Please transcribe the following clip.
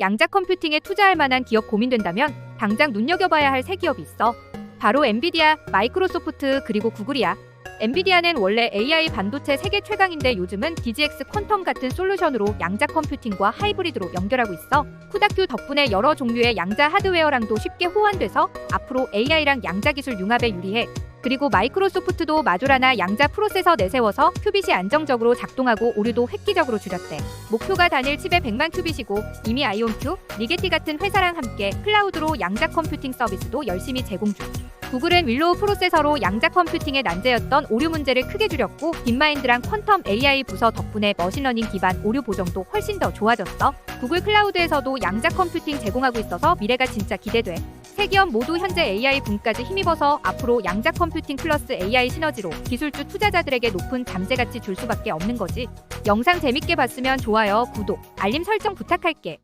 양자 컴퓨팅에 투자할 만한 기업 고민된다면 당장 눈여겨봐야 할 세 기업이 있어. 바로 엔비디아, 마이크로소프트 그리고 구글이야. 엔비디아는 원래 AI 반도체 세계 최강인데 요즘은 DGX 퀀텀 같은 솔루션으로 양자 컴퓨팅과 하이브리드로 연결하고 있어. 쿠다큐 덕분에 여러 종류의 양자 하드웨어랑도 쉽게 호환돼서 앞으로 AI랑 양자 기술 융합에 유리해. 그리고 마이크로소프트도 마조라나 양자 프로세서 내세워서 큐빗이 안정적으로 작동하고 오류도 획기적으로 줄였대. 목표가 단일 칩에 100만 큐빗이고 이미 아이온큐, 리게티 같은 회사랑 함께 클라우드로 양자 컴퓨팅 서비스도 열심히 제공 중. 구글은 윌로우 프로세서로 양자 컴퓨팅의 난제였던 오류 문제를 크게 줄였고 딥마인드랑 퀀텀 AI 부서 덕분에 머신러닝 기반 오류 보정도 훨씬 더 좋아졌어. 구글 클라우드에서도 양자 컴퓨팅 제공하고 있어서 미래가 진짜 기대돼. 세 기업 모두 현재 AI 붐까지 힘입어서 앞으로 양자 컴퓨팅 플러스 AI 시너지로 기술주 투자자들에게 높은 잠재 가치 줄 수밖에 없는 거지. 영상 재밌게 봤으면 좋아요, 구독, 알림 설정 부탁할게.